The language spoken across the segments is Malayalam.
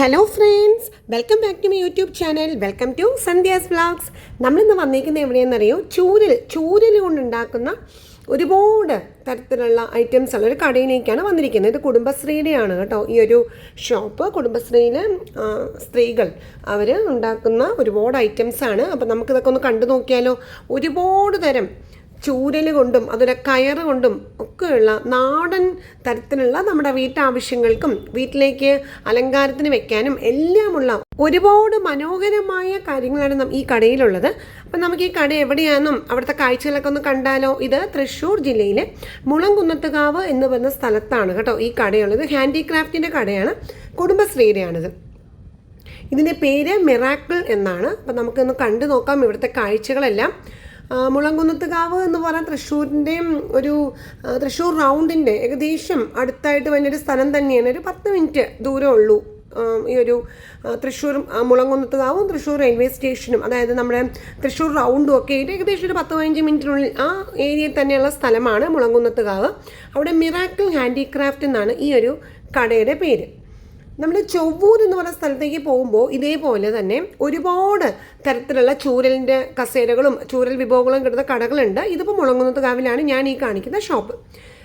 Hello friends welcome back to my YouTube channel welcome to Sandhya's vlogs നമ്മളിന്ന് വന്നിരിക്കുന്നത് എവിടെയെന്നറിയോ? ചൂരൽ ചൂരൽ കൊണ്ടുണ്ടാക്കുന്ന ഒരുപാട് തരത്തിലുള്ള ഐറ്റംസ് ഉള്ള ഒരു കടയിലേക്കാണ് വന്നിരിക്കുന്നത്. ഇത് കുടുംബശ്രീയുടെയാണ് കേട്ടോ. ഈ ഒരു ഷോപ്പ് കുടുംബശ്രീയിലെ സ്ത്രീകൾ അവർ ഉണ്ടാക്കുന്ന ഒരുപാട് ഐറ്റംസാണ് ആണ്. അപ്പം നമുക്കിതൊക്കെ ഒന്ന് കണ്ടു നോക്കിയാലോ ഒരുപാട് തരം ചൂരൽ കൊണ്ടും അതുപോലെ കയറ് കൊണ്ടും ഒക്കെയുള്ള നാടൻ തരത്തിലുള്ള നമ്മുടെ വീട്ടാവശ്യങ്ങൾക്കും വീട്ടിലേക്ക് അലങ്കാരത്തിന് വെക്കാനും എല്ലാമുള്ള ഒരുപാട് മനോഹരമായ കാര്യങ്ങളാണ് ഈ കടയിലുള്ളത്. അപ്പം നമുക്ക് ഈ കട എവിടെയാണെന്നും അവിടുത്തെ കാഴ്ചകളൊക്കെ ഒന്ന് കണ്ടാലോ? ഇത് തൃശ്ശൂർ ജില്ലയിലെ മുളംകുന്നത്തുകാവ് എന്ന് പറയുന്ന സ്ഥലത്താണ് കേട്ടോ ഈ കടയുള്ളത്. ഹാൻഡിക്രാഫ്റ്റിന്റെ കടയാണ്. കുടുംബശ്രീയുടെയാണിത്. ഇതിന്റെ പേര് മിറാക്കിൾ എന്നാണ്. അപ്പം നമുക്കൊന്ന് കണ്ടു നോക്കാം ഇവിടുത്തെ കാഴ്ചകളെല്ലാം. മുളങ്കുന്നത്തുകാവ് എന്ന് പറഞ്ഞാൽ തൃശ്ശൂരിന്റെയും ഒരു തൃശ്ശൂർ റൗണ്ടിന്റെ ഏകദേശം അടുത്തായിട്ട് വലിയൊരു സ്ഥലം തന്നെയാണ്. ഒരു പത്ത് മിനിറ്റ് ദൂരമേ ഉള്ളൂ. ഈ ഒരു തൃശ്ശൂർ മുളങ്കുന്നത്തുകാവും തൃശ്ശൂർ റെയിൽവേ സ്റ്റേഷനും അതായത് നമ്മുടെ തൃശ്ശൂർ റൗണ്ടും ഒക്കെ ആയിട്ട് ഏകദേശം ഒരു പത്ത് പതിനഞ്ച് മിനിറ്റിനുള്ളിൽ ആ ഏരിയയിൽ തന്നെയുള്ള സ്ഥലമാണ് മുളങ്കുന്നത്തുകാവ്. അവിടെ മിറാക്കിൾ ഹാൻഡിക്രാഫ്റ്റ് എന്നാണ് ഈ ഒരു കടയുടെ പേര്. നമ്മൾ ചൊവ്വൂർ എന്ന് പറയുന്ന സ്ഥലത്തേക്ക് പോകുമ്പോൾ ഇതേപോലെ തന്നെ ഒരുപാട് തരത്തിലുള്ള ചൂരലിന്റെ കസേരകളും ചൂരൽ വിഭവങ്ങളും കിട്ടുന്ന കടകളുണ്ട്. ഇതിപ്പോൾ മുളങ്ങുന്നത്തുകാവിലാണ് ഞാൻ ഈ കാണിക്കുന്ന ഷോപ്പ്.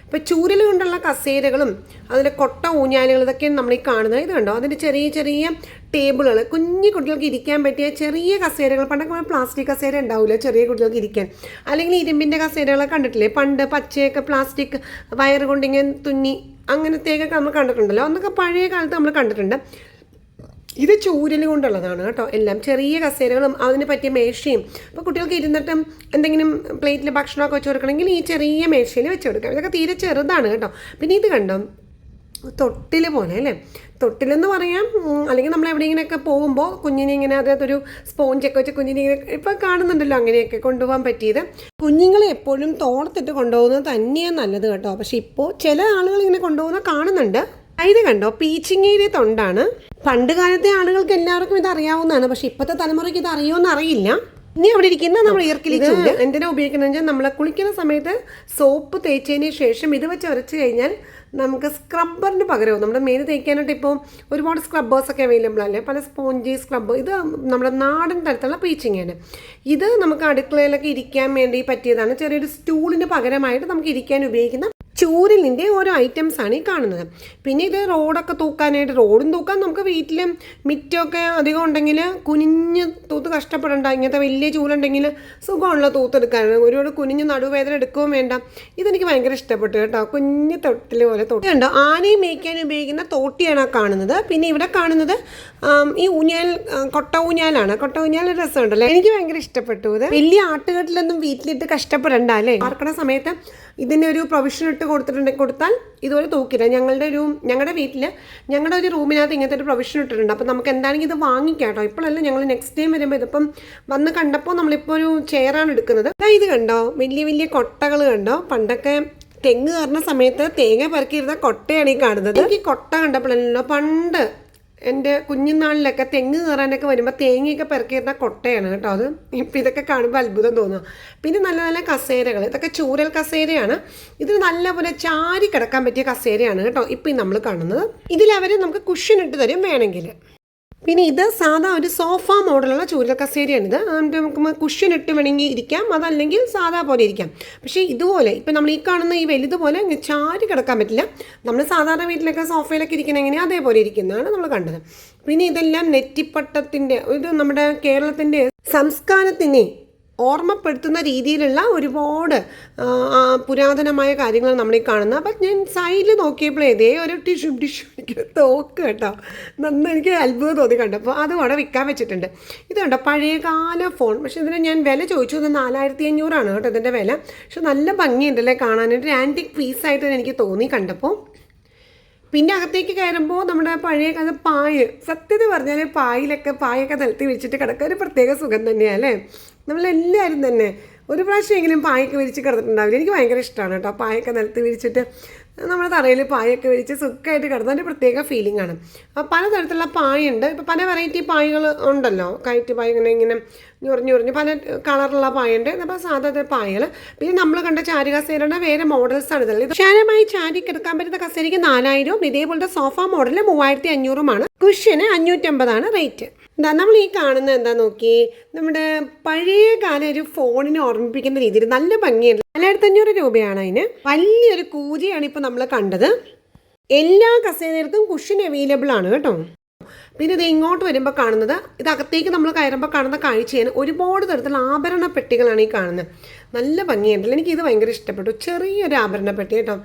ഇപ്പോൾ ചൂരൽ കൊണ്ടുള്ള കസേരകളും അതിന്റെ കൊട്ട ഊഞ്ഞാലുകൾ ഇതൊക്കെയാണ് നമ്മൾ ഈ കാണുന്നത്. ഇത് കണ്ടോ? അതിന്റെ ചെറിയ ചെറിയ ടേബിളുകൾ. കുഞ്ഞു കുട്ടികൾക്ക് ഇരിക്കാൻ പറ്റിയ ചെറിയ കസേരകൾ. പണ്ടൊക്കെ പ്ലാസ്റ്റിക് കസേര ഉണ്ടാവില്ല? ചെറിയ കുട്ടികൾക്ക് ഇരിക്കാൻ. അല്ലെങ്കിൽ ഇരുമ്പിന്റെ കസേരകളൊക്കെ കണ്ടിട്ടില്ലേ? പണ്ട് പച്ചയൊക്കെ പ്ലാസ്റ്റിക് വയറ് കൊണ്ടിങ്ങനെ തുന്നി അങ്ങനത്തെയൊക്കെ നമ്മൾ കണ്ടിട്ടുണ്ടല്ലോ. അന്നൊക്കെ പഴയ കാലത്ത് നമ്മൾ കണ്ടിട്ടുണ്ട്. ഇത് ചൂരൽ കൊണ്ടുള്ളതാണ് കേട്ടോ എല്ലാം. ചെറിയ കസേരകളും അതിന് പറ്റിയ മേശയും. അപ്പോൾ കുട്ടികൾക്ക് ഇരുന്നിട്ടും എന്തെങ്കിലും പ്ലേറ്റിൽ ഭക്ഷണമൊക്കെ വെച്ച് കൊടുക്കണമെങ്കിൽ ഈ ചെറിയ മേശയിൽ വെച്ച് കൊടുക്കാം. ഇതൊക്കെ തീരെ ചെറുതാണ് കേട്ടോ. പിന്നെ ഇത് കണ്ടോ? തൊട്ടിൽ പോലെ അല്ലേ? തൊട്ടിലെന്ന് പറയാം അല്ലെങ്കിൽ നമ്മൾ എവിടെയെങ്കിലൊക്കെ പോകുമ്പോൾ കുഞ്ഞിനെ ഇങ്ങനെ അതിനകത്തൊരു സ്പോഞ്ചൊക്കെ വെച്ച് കുഞ്ഞിനെ ഇങ്ങനെ ഇപ്പം കാണുന്നുണ്ടല്ലോ അങ്ങനെയൊക്കെ കൊണ്ടുപോകാൻ പറ്റിയത്. കുഞ്ഞുങ്ങളെ എപ്പോഴും തോർത്തിട്ട് കൊണ്ടുപോകുന്നത് തന്നെയാണ് നല്ലത് കേട്ടോ. പക്ഷെ ഇപ്പോൾ ചില ആളുകൾ ഇങ്ങനെ കൊണ്ടുപോകുന്നത് കാണുന്നുണ്ട്. ഇത് കണ്ടോ? പീച്ചിങ്ങയിലെ തൊണ്ടാണ്. പണ്ട് കാലത്തെ ആളുകൾക്ക് എല്ലാവർക്കും ഇത് അറിയാവുന്നതാണ്. പക്ഷെ ഇപ്പോഴത്തെ തലമുറയ്ക്ക് ഇത് അറിയുമെന്ന് അറിയില്ല. ഇനി അവിടെ ഇരിക്കുന്ന നമ്മൾ ഇയർക്കിലിച്ചുണ്ട് എന്തിനാ ഉപയോഗിക്കുന്നത് വെച്ചാൽ നമ്മൾ കുളിക്കുന്ന സമയത്ത് സോപ്പ് തേച്ചതിന് ശേഷം ഇത് വെച്ച് ഉരച്ച് കഴിഞ്ഞാൽ നമുക്ക് സ്ക്രബ്ബറിന് പകരവും നമ്മുടെ മെയിൻ തേക്കാനായിട്ട് ഇപ്പോൾ ഒരുപാട് സ്ക്രബ്ബേഴ്സ് ഒക്കെ അവൈലബിൾ അല്ലേ? പല സ്പോഞ്ചി സ്ക്രബ്ബ് ഇത് നമ്മുടെ നാടൻ തരത്തിലുള്ള പീച്ചിങ്ങാണ് ഇത് നമുക്ക് അടുക്കളയിലൊക്കെ ഇരിക്കാൻ വേണ്ടി പറ്റിയതാണ്. ചെറിയൊരു സ്റ്റൂളിന് പകരമായിട്ട് നമുക്ക് ഇരിക്കാൻ ഉപയോഗിക്കുന്ന ചൂരലിന്റെ ഓരോ ഐറ്റംസ് ആണ് ഈ കാണുന്നത്. പിന്നെ ഇത് റോഡൊക്കെ തൂക്കാനായിട്ട് റോഡും തൂക്കാൻ നമുക്ക് വീട്ടിലും മിറ്റമൊക്കെ അധികം ഉണ്ടെങ്കിൽ കുനിഞ്ഞ് തൂത്ത് കഷ്ടപ്പെടണ്ട. ഇങ്ങനത്തെ വലിയ ചൂലുണ്ടെങ്കിൽ സുഖമുള്ള തൂത്തെടുക്കാനാണ് ഒരുപാട് കുനിഞ്ഞ് നടുവേദന എടുക്കുകയും വേണ്ട. ഇതെനിക്ക് ഭയങ്കര ഇഷ്ടപ്പെട്ടു കേട്ടോ. കുഞ്ഞ് തൊട്ടിൽ പോലെ തൊട്ടി ഉണ്ടോ ആനയും മേയ്ക്കാൻ ഉപയോഗിക്കുന്ന തോട്ടിയാണ് ആ കാണുന്നത്. പിന്നെ ഇവിടെ കാണുന്നത് ഈ ഊഞ്ഞാൽ കൊട്ട ഊഞ്ഞാലാണ്. കൊട്ട ഊഞ്ഞാൽ രസമുണ്ടല്ലോ? എനിക്ക് ഭയങ്കര ഇഷ്ടപ്പെട്ടു ഇത്. വലിയ ആട്ടുകെട്ടിലൊന്നും വീട്ടിലിട്ട് കഷ്ടപ്പെടണ്ട അല്ലേ? പാർക്കണ സമയത്ത് ഇതിന് ഒരു പ്രൊവിഷൻ ഇട്ട് കൊടുത്തിട്ടുണ്ടെങ്കിൽ കൊടുത്താൽ ഇതുപോലെ തൂക്കില്ല ഞങ്ങളുടെ ഒരു ഞങ്ങളുടെ വീട്ടിൽ ഞങ്ങളുടെ ഒരു റൂമിനകത്ത് ഇങ്ങനത്തെ ഒരു പ്രൊവിഷൻ ഇട്ടിട്ടുണ്ട്. അപ്പോൾ നമുക്ക് എന്താണെങ്കിൽ ഇത് വാങ്ങിക്കാം കേട്ടോ ഇപ്പോഴല്ല ഞങ്ങൾ നെക്സ്റ്റ് ടൈം വരുമ്പോൾ ഇതിപ്പം വന്ന് കണ്ടപ്പോൾ നമ്മളിപ്പോൾ ഒരു ചെയറാണ് എടുക്കുന്നത്. ഇത് കണ്ടോ? വലിയ വലിയ കൊട്ടകൾ കണ്ടോ? പണ്ടൊക്കെ തെങ്ങ് കയറുന്ന സമയത്ത് തേങ്ങ പെറുക്കിയിരുന്ന കൊട്ടയാണ് ഈ കാണുന്നത്. എനിക്ക് കൊട്ട കണ്ടപ്പോഴല്ലോ പണ്ട് എന്റെ കുഞ്ഞുനാളിലൊക്കെ തെങ്ങ് കയറാനൊക്കെ വരുമ്പോൾ തേങ്ങയൊക്കെ പെറുക്കിയിരുന്ന കൊട്ടയാണ് കേട്ടോ അത്. ഇപ്പം ഇതൊക്കെ കാണുമ്പോൾ അത്ഭുതം തോന്നുക പിന്നെ നല്ല നല്ല കസേരകൾ. ഇതൊക്കെ ചൂരൽ കസേരയാണ്. ഇത് നല്ലപോലെ ചാരി കിടക്കാൻ പറ്റിയ കസേരയാണ് കേട്ടോ ഇപ്പം നമ്മൾ കാണുന്നത്. ഇതിലവർ നമുക്ക് കുഷൻ ഇട്ട് തരും വേണമെങ്കിൽ പിന്നെ ഇത് സാധാ ഒരു സോഫ മോഡലുള്ള ചൂരൽ ഇത്. നമുക്ക് കുഷ്യൻ ഇട്ട് വേണമെങ്കിൽ ഇരിക്കാം. അതല്ലെങ്കിൽ സാധാ പോലെ ഇരിക്കാം. പക്ഷേ ഇതുപോലെ ഇപ്പം നമ്മൾ ഈ കാണുന്ന ഈ വലുതുപോലെ ചാരി കിടക്കാൻ പറ്റില്ല. നമ്മൾ സാധാരണ വീട്ടിലൊക്കെ സോഫയിലൊക്കെ ഇരിക്കുന്ന എങ്ങനെയാണ് അതേപോലെ ഇരിക്കുന്നതാണ് നമ്മൾ കണ്ടത്. പിന്നെ ഇതെല്ലാം നെറ്റിപ്പട്ടത്തിന്റെ ഇത് നമ്മുടെ കേരളത്തിന്റെ സംസ്കാരത്തിനെ ഓർമ്മപ്പെടുത്തുന്ന രീതിയിലുള്ള ഒരുപാട് പുരാതനമായ കാര്യങ്ങൾ നമ്മൾ ഈ കാണുന്നത് അപ്പം ഞാൻ സൈഡിൽ നോക്കിയപ്പോഴേ ഇതേ ഒരു ടിഷ്യൂ ടിഷ്യൂ എനിക്ക് തോക്ക് കേട്ടോ. നന്നായി എനിക്ക് അത്ഭുതം തോന്നി കണ്ടപ്പോൾ അത് അവിടെ വിൽക്കാൻ വെച്ചിട്ടുണ്ട്. ഇത് കണ്ടോ? പഴയകാല ഫോൺ പക്ഷേ ഇതിന് ഞാൻ വില ചോദിച്ചു. ഇത് നാലായിരത്തി അഞ്ഞൂറാണ് കേട്ടോ ഇതിന്റെ വില. പക്ഷെ നല്ല ഭംഗിയുണ്ടല്ലേ കാണാനായിട്ട് ആന്റിക് പീസായിട്ട് എനിക്ക് തോന്നി കണ്ടപ്പോൾ പിന്നെ അകത്തേക്ക് കയറുമ്പോൾ നമ്മുടെ പഴയ കഥ പായ്. സത്യത പറഞ്ഞാൽ പായിലൊക്കെ പായൊക്കെ നിലത്തി വെച്ചിട്ട് കിടക്കാൻ ഒരു പ്രത്യേക സുഖം തന്നെയാണ് അല്ലേ? നമ്മളെല്ലാവരും തന്നെ ഒരു പ്രാവശ്യമെങ്കിലും പായൊക്കെ വിരിച്ച് കിടന്നിട്ടുണ്ടാവില്ല. എനിക്ക് ഭയങ്കര ഇഷ്ടമാണ് കേട്ടോ. പായൊക്കെ നിലത്ത് വിരിച്ചിട്ട് നമ്മുടെ തറയിൽ പായൊക്കെ വിരിച്ച് സുഖമായിട്ട് കിടന്ന ഒരു പ്രത്യേക ഫീലിംഗ് ആണ്. അപ്പോൾ പലതരത്തിലുള്ള പായുണ്ട്. ഇപ്പോൾ പല വെറൈറ്റി പായകൾ ഉണ്ടല്ലോ. കയറ്റ് പായ ഇങ്ങനെ ഇങ്ങനെ ഞുറിഞ്ഞ് ഞൊറിഞ്ഞ് പല കളറുള്ള പായുണ്ട്. അപ്പോൾ സാധാരണ പായകൾ. പിന്നെ നമ്മൾ കണ്ട ചാരി കസേരയുടെ വേറെ മോഡൽസ് ആണ് ഇതല്ലേ വിശാലമായി ചാരി കിടക്കാൻ പറ്റുന്ന കസേരയ്ക്ക് നാലായിരവും ഇതേപോലത്തെ സോഫ മോഡൽ മൂവായിരത്തി അഞ്ഞൂറുമാണ്. കുഷ്യന് അഞ്ഞൂറ്റമ്പതാണ് റേറ്റ് എന്താ നമ്മൾ ഈ കാണുന്നത് എന്താ നോക്കി നമ്മുടെ പഴയ കാല ഒരു ഫോണിനെ ഓർമ്മിപ്പിക്കുന്ന രീതിയിൽ നല്ല ഭംഗിയുണ്ട്. നാലായിരത്തി അഞ്ഞൂറ് രൂപയാണ് അതിന്. വലിയൊരു കൂജയാണ് ഇപ്പോൾ നമ്മൾ കണ്ടത്. എല്ലാ കസേരകൾക്കും കുഷൻ അവൈലബിൾ ആണ് കേട്ടോ. പിന്നെ ഇത് ഇങ്ങോട്ട് വരുമ്പോൾ കാണുന്നത് ഇത് അകത്തേക്ക് നമ്മൾ കയറുമ്പോൾ കാണുന്ന കാഴ്ചയാണ് ഒരുപാട് തരത്തിലുള്ള ആഭരണ പെട്ടികളാണ് ഈ കാണുന്നത്. നല്ല ഭംഗിയുണ്ടല്ലോ. എനിക്ക് ഇത് ഭയങ്കര ഇഷ്ടപ്പെട്ടു. ചെറിയൊരു ആഭരണ പെട്ടി കേട്ടോ.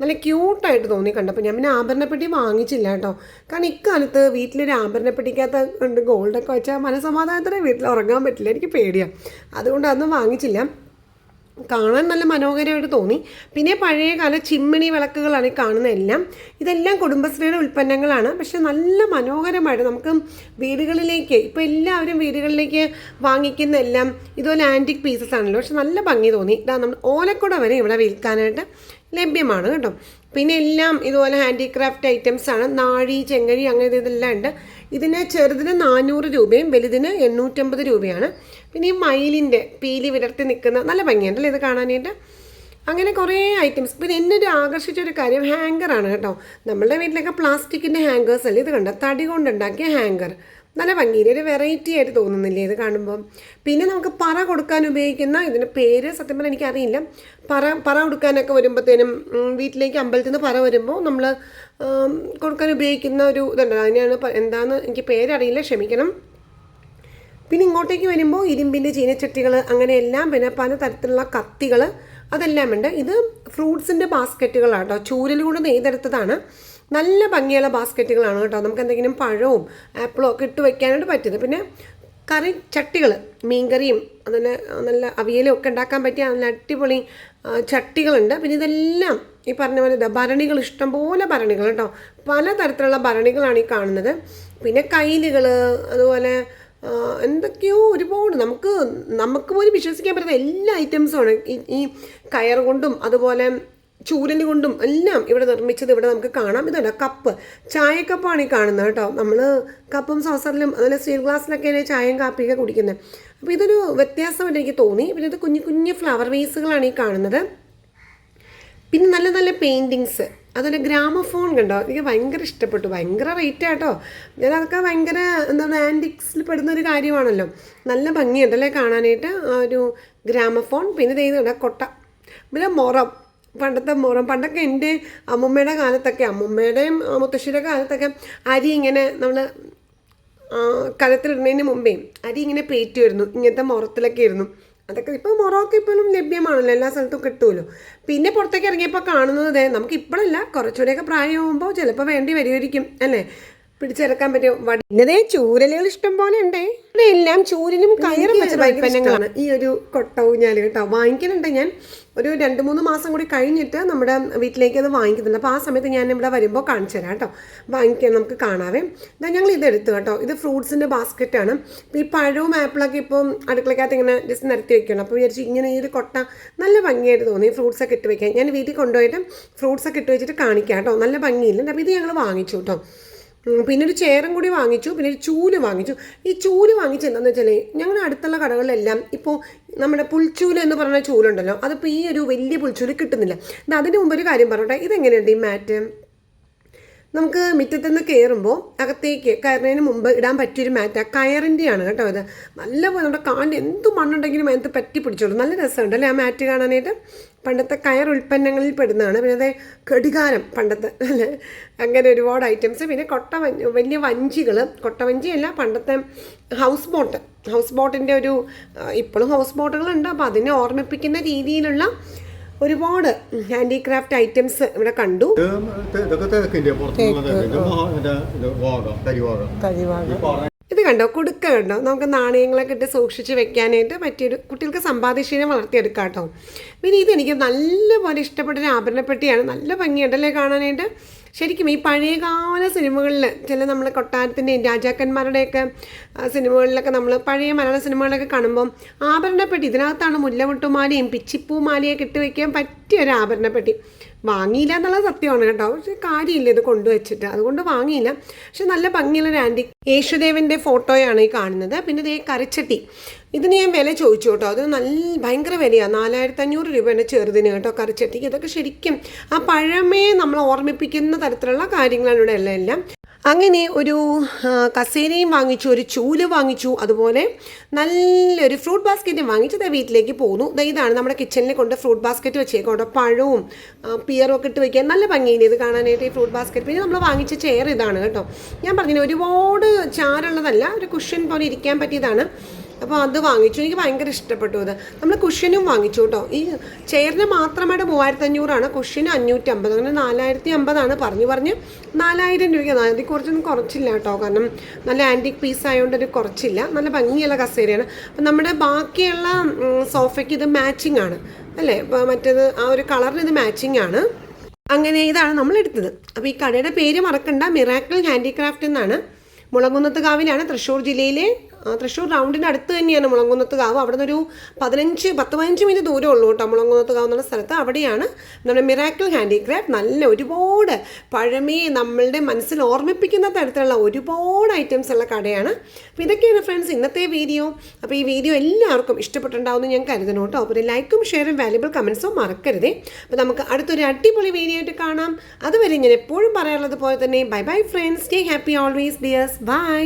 നല്ല ക്യൂട്ടായിട്ട് തോന്നി കണ്ടപ്പോൾ. ഞാൻ പിന്നെ ആഭരണപ്പെട്ടി വാങ്ങിച്ചില്ല കേട്ടോ. കാരണം ഇക്കാലത്ത് വീട്ടിലൊരു ആഭരണപ്പെട്ടിക്കകത്ത് ഉണ്ട് ഗോൾഡൊക്കെ വെച്ചാൽ മനസമാധാനത്തോടെ വീട്ടിൽ ഉറങ്ങാൻ പറ്റില്ല. എനിക്ക് പേടിയാണ് അതുകൊണ്ട് അതൊന്നും വാങ്ങിച്ചില്ല. കാണാൻ നല്ല മനോഹരമായിട്ട് തോന്നി. പിന്നെ പഴയ കാല ചിമ്മിണി വിളക്കുകളാണ് ഈ കാണുന്ന എല്ലാം. ഇതെല്ലാം കുടുംബശ്രീയുടെ ഉൽപ്പന്നങ്ങളാണ്. പക്ഷെ നല്ല മനോഹരമായിട്ട് നമുക്ക് വീടുകളിലേക്ക് ഇപ്പോൾ എല്ലാവരും വീടുകളിലേക്ക് വാങ്ങിക്കുന്ന എല്ലാം ഇതുപോലെ ആന്റിക് പീസസ് ആണല്ലോ. പക്ഷെ നല്ല ഭംഗി തോന്നി. ഇതാ നമ്മൾ ഓലക്കുട വരെ ഇവിടെ വിൽക്കാനായിട്ട് ലഭ്യമാണ് കേട്ടോ. പിന്നെ എല്ലാം ഇതുപോലെ ഹാൻഡിക്രാഫ്റ്റ് ഐറ്റംസ് ആണ്. നാഴി ചെങ്ങഴി അങ്ങനെ ഇതെല്ലാം ഉണ്ട്. ഇതിന് ചെറുതിന് നാനൂറ് രൂപയും വലുതിന് എണ്ണൂറ്റമ്പത് രൂപയാണ്. പിന്നെ ഈ മയിലിന്റെ പീലി വിടർത്തി നിൽക്കുന്ന നല്ല ഭംഗിയുണ്ടല്ലോ ഇത് കാണാനായിട്ട്? അങ്ങനെ കുറേ ഐറ്റംസ് പിന്നെ എന്നെ ഒരു ആകർഷിച്ച ഒരു കാര്യം ഹാങ്കറാണ് കേട്ടോ. നമ്മളുടെ വീട്ടിലൊക്കെ പ്ലാസ്റ്റിക്കിന്റെ ഹാങ്കേഴ്സ് അല്ലേ? ഇത് കണ്ടോ? തടി കൊണ്ടുണ്ടാക്കിയ ഹാങ്കർ നല്ല ഭംഗിയിൽ ഒരു വെറൈറ്റി ആയിട്ട് തോന്നുന്നില്ലേ ഇത് കാണുമ്പം? പിന്നെ നമുക്ക് പറ കൊടുക്കാൻ ഉപയോഗിക്കുന്ന ഇതിന്റെ പേര് സത്യം പറഞ്ഞാൽ എനിക്കറിയില്ല. പറ പറ കൊടുക്കാനൊക്കെ വരുമ്പോഴത്തേനും വീട്ടിലേക്ക് അമ്പലത്തിൽ നിന്ന് പറ വരുമ്പോൾ നമ്മൾ കൊടുക്കാൻ ഉപയോഗിക്കുന്ന ഒരു ഇതുണ്ട് അതിനാണ് എന്താണെന്ന് എനിക്ക് പേരറിയില്ല. ക്ഷമിക്കണം. പിന്നെ ഇങ്ങോട്ടേക്ക് വരുമ്പോൾ ഇരുമ്പിന്റെ ചീനച്ചട്ടികൾ അങ്ങനെയെല്ലാം പിന്നെ പല തരത്തിലുള്ള കത്തികൾ അതെല്ലാം ഉണ്ട്. ഇത് ഫ്രൂട്ട്സിന്റെ ബാസ്ക്കറ്റുകളാണ് കേട്ടോ ചൂരൽ കൊണ്ട് നെയ്തെടുത്തതാണ്. നല്ല ഭംഗിയുള്ള ബാസ്ക്കറ്റുകളാണ് കേട്ടോ. നമുക്ക് എന്തെങ്കിലും പഴവും ആപ്പിളും ഒക്കെ ഇട്ട് വെക്കാനായിട്ട് പറ്റുന്നത്. പിന്നെ കറി ചട്ടികൾ മീൻകറിയും അതിന് നല്ല അവിയലും ഒക്കെ ഉണ്ടാക്കാൻ പറ്റിയ നല്ല അടിപൊളി ചട്ടികളുണ്ട്. പിന്നെ ഇതെല്ലാം ഈ പറഞ്ഞ പോലെ ഇതാ ഭരണികൾ ഇഷ്ടംപോലെ ഭരണികൾ കേട്ടോ. പലതരത്തിലുള്ള ഭരണികളാണ് ഈ കാണുന്നത്. പിന്നെ കയ്യിലുകൾ അതുപോലെ എന്തൊക്കെയോ ഒരുപാട് നമുക്ക് നമുക്ക് പോലും വിശ്വസിക്കാൻ പറ്റുന്ന എല്ലാ ഐറ്റംസും ആണ്. ഈ ഈ കയർ കൊണ്ടും അതുപോലെ ചൂരൽ കൊണ്ടും എല്ലാം ഇവിടെ നിർമ്മിച്ചത് ഇവിടെ നമുക്ക് കാണാം. ഇതല്ല കപ്പ്. ചായക്കപ്പാണ് ഈ കാണുന്നത് കേട്ടോ. നമ്മൾ കപ്പും സോസറിലും അതുപോലെ സ്റ്റീൽ ഗ്ലാസ്സിലൊക്കെയാണ് ചായയും കാപ്പിയൊക്കെ കുടിക്കുന്നത്. അപ്പോൾ ഇതൊരു വ്യത്യാസമായിട്ട് എനിക്ക് തോന്നി. പിന്നെ ഇത് കുഞ്ഞു കുഞ്ഞു ഫ്ലവർ വേസുകളാണ് ഈ കാണുന്നത്. പിന്നെ നല്ല നല്ല പെയിന്റിങ്സ് അതുപോലെ ഗ്രാമഫോൺ കണ്ടോ? എനിക്ക് ഭയങ്കര ഇഷ്ടപ്പെട്ടു. ഭയങ്കര റേറ്റ് ആട്ടോ ഞാൻ അതൊക്കെ ഭയങ്കര എന്താ പറയുക ആന്റിക്സിൽ പെടുന്ന ഒരു കാര്യമാണല്ലോ. നല്ല ഭംഗിയുണ്ടല്ലേ കാണാനായിട്ട് ആ ഒരു ഗ്രാമഫോൺ. പിന്നെ ഇത് ഇതുണ്ട് കൊട്ട. പിന്നെ മുറം. പണ്ടത്തെ മുറം പണ്ടൊക്കെ എന്റെ അമ്മുമ്മയുടെ കാലത്തൊക്കെ അമ്മുമ്മയുടെയും മുത്തശ്ശിയുടെ കാലത്തൊക്കെ അരി ഇങ്ങനെ നമ്മൾ കലത്തിലിടുന്നതിന് മുമ്പേ അരി ഇങ്ങനെ പേറ്റുമായിരുന്നു ഇങ്ങനത്തെ മുറത്തിലൊക്കെ ആയിരുന്നു. അതൊക്കെ ഇപ്പോൾ മുറമൊക്കെ ഇപ്പോഴും ലഭ്യമാണല്ലോ എല്ലാ സ്ഥലത്തും കിട്ടുമല്ലോ. പിന്നെ പുറത്തേക്ക് ഇറങ്ങിയപ്പോൾ കാണുന്നത് നമുക്ക് ഇപ്പോഴല്ല കുറച്ചുകൂടെയൊക്കെ പ്രായമാകുമ്പോൾ ചിലപ്പോൾ വേണ്ടി വരുമായിരിക്കും അല്ലേ? പിടിച്ചെടുക്കാൻ പറ്റും വടി. ഇന്നതേ ചൂരലുകൾ ഇഷ്ടം പോലെ ഉണ്ടേ. എല്ലാം ചൂരലും കയറും വെച്ച ഉൽപ്പന്നങ്ങളാണ് ഈ ഒരു കൊട്ട ഊഞ്ഞാൽ കേട്ടോ വാങ്ങിക്കുന്നുണ്ട് ഞാൻ. ഒരു രണ്ട് മൂന്ന് മാസം കൂടി കഴിഞ്ഞിട്ട് നമ്മുടെ വീട്ടിലേക്ക് അത് വാങ്ങിക്കുന്നുണ്ട്. അപ്പോൾ ആ സമയത്ത് ഞാൻ ഇവിടെ വരുമ്പോൾ കാണിച്ചു തരാം കേട്ടോ. വാങ്ങിക്കാൻ നമുക്ക് കാണാവേ. ഇതാ ഞങ്ങൾ ഇത് എടുത്തു കേട്ടോ. ഇത് ഫ്രൂട്ട്സിന്റെ ബാസ്ക്കറ്റാണ് ആണ്. ഈ പഴവും ആപ്പിളൊക്കെ ഇപ്പോൾ അടുക്കളക്കകത്ത് ഇങ്ങനെ ജസ്റ്റ് നിരത്തി വെക്കണം അപ്പോൾ വിചാരിച്ചു ഇങ്ങനെ ഈ ഒരു കൊട്ട നല്ല ഭംഗിയായിട്ട് തോന്നി. ഫ്രൂട്ട്സ് ഒക്കെ ഇട്ട് വെക്കാൻ. ഞാൻ വീട്ടിൽ കൊണ്ടുപോയിട്ട് ഫ്രൂട്ട്സൊക്കെ ഇട്ട് വെച്ചിട്ട് കാണിക്കാം കേട്ടോ. നല്ല ഭംഗിയില്ല അപ്പോൾ ഇത് ഞങ്ങൾ വാങ്ങിച്ചു കേട്ടോ. പിന്നെ ഒരു ചെയറും കൂടി വാങ്ങിച്ചു പിന്നെ ഒരു ചൂൽ വാങ്ങിച്ചു. ഈ ചൂൽ വാങ്ങിച്ച് എന്താണെന്ന് വെച്ചാൽ ഞങ്ങളുടെ അടുത്തുള്ള കടകളിലെല്ലാം ഇപ്പോൾ നമ്മുടെ പുൽച്ചൂൽ എന്ന് പറഞ്ഞ ചൂലുണ്ടല്ലോ അതിപ്പോൾ ഈ ഒരു വലിയ പുൽച്ചൂൽ കിട്ടുന്നില്ല. അതിന് മുമ്പ് ഒരു കാര്യം പറഞ്ഞോട്ടെ ഇതെങ്ങനെയുണ്ട് ഈ മാറ്റ്? നമുക്ക് മുറ്റത്ത് നിന്ന് കയറുമ്പോൾ അകത്തേക്ക് കയറുന്നതിന് മുമ്പ് ഇടാൻ പറ്റിയൊരു മാറ്റ്. കയറിന്റെയാണ് കേട്ടോ ഇത്. നല്ലപോലെ നമ്മുടെ കാണ്ട് എന്ത് മണ്ണുണ്ടെങ്കിലും അതിനകത്ത് പറ്റി പിടിച്ചോളൂ. നല്ല രസമുണ്ട് അല്ലേ ആ മാറ്റ് കാണാനായിട്ട്? പണ്ടത്തെ കയർ ഉൽപ്പന്നങ്ങളിൽ പെടുന്നതാണ്. പിന്നെ അതേ ഘടികാരം പണ്ടത്തെ അല്ലേ? അങ്ങനെ ഒരുപാട് ഐറ്റംസ് പിന്നെ കൊട്ട വലിയ വഞ്ചികൾ കൊട്ടവഞ്ചിയല്ല പണ്ടത്തെ ഹൗസ് ബോട്ട് ഹൗസ് ബോട്ടിന്റെ ഒരു ഇപ്പോഴും ഹൗസ് ബോട്ടുകളുണ്ട് അപ്പോൾ അതിനെ ഓർമ്മിപ്പിക്കുന്ന രീതിയിലുള്ള ഒരുപാട് ഹാൻഡിക്രാഫ്റ്റ് ഐറ്റംസ് ഇവിടെ കണ്ടു. ഇത് കണ്ടോ? കൊടുക്ക കണ്ടോ? നമുക്ക് നാണയങ്ങളൊക്കെ ഇട്ട് സൂക്ഷിച്ച് വെക്കാനായിട്ട് പറ്റിയൊരു കുട്ടികൾക്ക് സമ്പാദ്യശീലം വളർത്തിയെടുക്കാം കേട്ടോ. പിന്നെ ഇതെനിക്ക് നല്ലപോലെ ഇഷ്ടപ്പെട്ട ഒരു ആഭരണപ്പെട്ടിയാണ്. നല്ല ഭംഗിയുണ്ടല്ലേ കാണാനായിട്ട്? ശരിക്കും ഈ പഴയകാല സിനിമകളിൽ ചില നമ്മൾ കൊട്ടാരത്തിന്റെയും രാജാക്കന്മാരുടെയൊക്കെ സിനിമകളിലൊക്കെ നമ്മൾ പഴയ മലയാള സിനിമകളൊക്കെ കാണുമ്പം ആഭരണപ്പെട്ടി ഇതിനകത്താണ് മുല്ലമുട്ടുമാലയും പിച്ചിപ്പൂമാലയൊക്കെ ഇട്ട് വയ്ക്കാൻ പറ്റിയ ഒരു ആഭരണപ്പെട്ടി. വാങ്ങിയില്ല എന്നുള്ള സത്യമാണ് കേട്ടോ. പക്ഷെ കാര്യമില്ല ഇത് കൊണ്ടുവച്ചിട്ട്. അതുകൊണ്ട് വാങ്ങിയില്ല. പക്ഷെ നല്ല ഭംഗിയുള്ള ആന്റി യേശുദേവന്റെ ഫോട്ടോയാണ് ഈ കാണുന്നത്. പിന്നെ ഇതേ കറിച്ചട്ടി. ഇതിന് ഞാൻ വില ചോദിച്ചു കേട്ടോ. അത് നല്ല ഭയങ്കര വിലയാണ് നാലായിരത്തി അഞ്ഞൂറ് രൂപയാണ് ചെറുതിന് കേട്ടോ കറിച്ചട്ടിക്ക്. ഇതൊക്കെ ശരിക്കും ആ പഴമയെ നമ്മൾ ഓർമ്മിപ്പിക്കുന്ന തരത്തിലുള്ള കാര്യങ്ങളാണ് ഇവിടെ എല്ലാം എല്ലാം. അങ്ങനെ ഒരു കസേരയും വാങ്ങിച്ചു ഒരു ചൂൽ വാങ്ങിച്ചു അതുപോലെ നല്ലൊരു ഫ്രൂട്ട് ബാസ്ക്കറ്റും വാങ്ങിച്ചു അതേ വീട്ടിലേക്ക് പോന്നു. ദ ഇതാണ് നമ്മുടെ കിച്ചണിൽ കൊണ്ട് ഫ്രൂട്ട് ബാസ്ക്കറ്റ് വെച്ചേക്കും അവിടെ പഴവും പിയറും ഒക്കെ ഇട്ട് വയ്ക്കാൻ നല്ല ഭംഗിയില്ല? ഇത് കാണാനായിട്ട് ഈ ഫ്രൂട്ട് ബാസ്ക്കറ്റ് പിന്നെ നമ്മൾ വാങ്ങിച്ച ചെയർ ഇതാണ് കേട്ടോ. ഞാൻ പറഞ്ഞില്ല ഒരുപാട് ചാരുള്ളതല്ല ഒരു കുഷ്യൻ പോലെ ഇരിക്കാൻ പറ്റിയതാണ്. അപ്പോൾ അത് വാങ്ങിച്ചു. എനിക്ക് ഭയങ്കര ഇഷ്ടപ്പെട്ടു അത്. നമ്മൾ കുഷ്യനും വാങ്ങിച്ചു കേട്ടോ. ഈ ചെയറിന് മാത്രമായിട്ട് മൂവായിരത്തി അഞ്ഞൂറാണ് കുഷ്യന് അഞ്ഞൂറ്റി അമ്പത് അങ്ങനെ നാലായിരത്തി അമ്പതാണ് പറഞ്ഞു പറഞ്ഞ്. നാലായിരം രൂപയ്ക്ക് അതിൽ കുറച്ചൊന്നും കുറച്ചില്ല കേട്ടോ. കാരണം നല്ല ആന്റിക് പീസ് ആയതുകൊണ്ട് ഒരു കുറച്ചില്ല. നല്ല ഭംഗിയുള്ള കസേരയാണ്. അപ്പം നമ്മുടെ ബാക്കിയുള്ള സോഫയ്ക്ക് ഇത് മാച്ചിങ് ആണ്. അല്ലേ? മറ്റേത് ആ ഒരു കളറിന് ഇത് മാച്ചിങ് ആണ്. അങ്ങനെ ഇതാണ് നമ്മൾ എടുത്തത്. അപ്പോൾ ഈ കടയുടെ പേര് മറക്കണ്ട. മിറാക്കിൾ ഹാൻഡിക്രാഫ്റ്റ് എന്നാണ്. മുളങ്കുന്നത്ത് കാവിലാണ് തൃശ്ശൂർ ജില്ലയിലെ തൃശ്ശൂർ റൗണ്ടിന്റെ അടുത്ത് തന്നെയാണ് മുളങ്കുന്നത്ത് കാവ്. അവിടെ നിന്നൊരു പതിനഞ്ച് പത്ത് പതിനഞ്ച് മിനിറ്റ് ദൂരം ഉള്ളൂ കേട്ടോ മുളങ്കുന്നത്ത് കാവ് എന്നുള്ള സ്ഥലത്ത്. അവിടെയാണ് നമ്മുടെ മിറാക്കിൾ ഹാൻഡിക്രാഫ്റ്റ് നല്ല ഒരുപാട് പഴമേ നമ്മളുടെ മനസ്സിൽ ഓർമ്മിപ്പിക്കുന്ന തരത്തിലുള്ള ഒരുപാട് ഐറ്റംസ് ഉള്ള കടയാണ്. അപ്പോൾ ഇതൊക്കെയാണ് ഫ്രണ്ട്സ് ഇന്നത്തെ വീഡിയോ അപ്പോൾ ഈ വീഡിയോ എല്ലാവർക്കും ഇഷ്ടപ്പെട്ടിട്ടുണ്ടാവുമെന്ന് ഞാൻ കരുതണം കേട്ടോ. അപ്പോൾ ലൈക്കും ഷെയറും വാല്യുബിൾ കമൻസും മറക്കരുതേ. അപ്പോൾ നമുക്ക് അടുത്തൊരു അടിപൊളി വീഡിയോ ആയിട്ട് കാണാം. അതുവരെ ഞാൻ എപ്പോഴും പറയാറുള്ളത് പോലെ തന്നെ. Bye bye friends stay happy always dears bye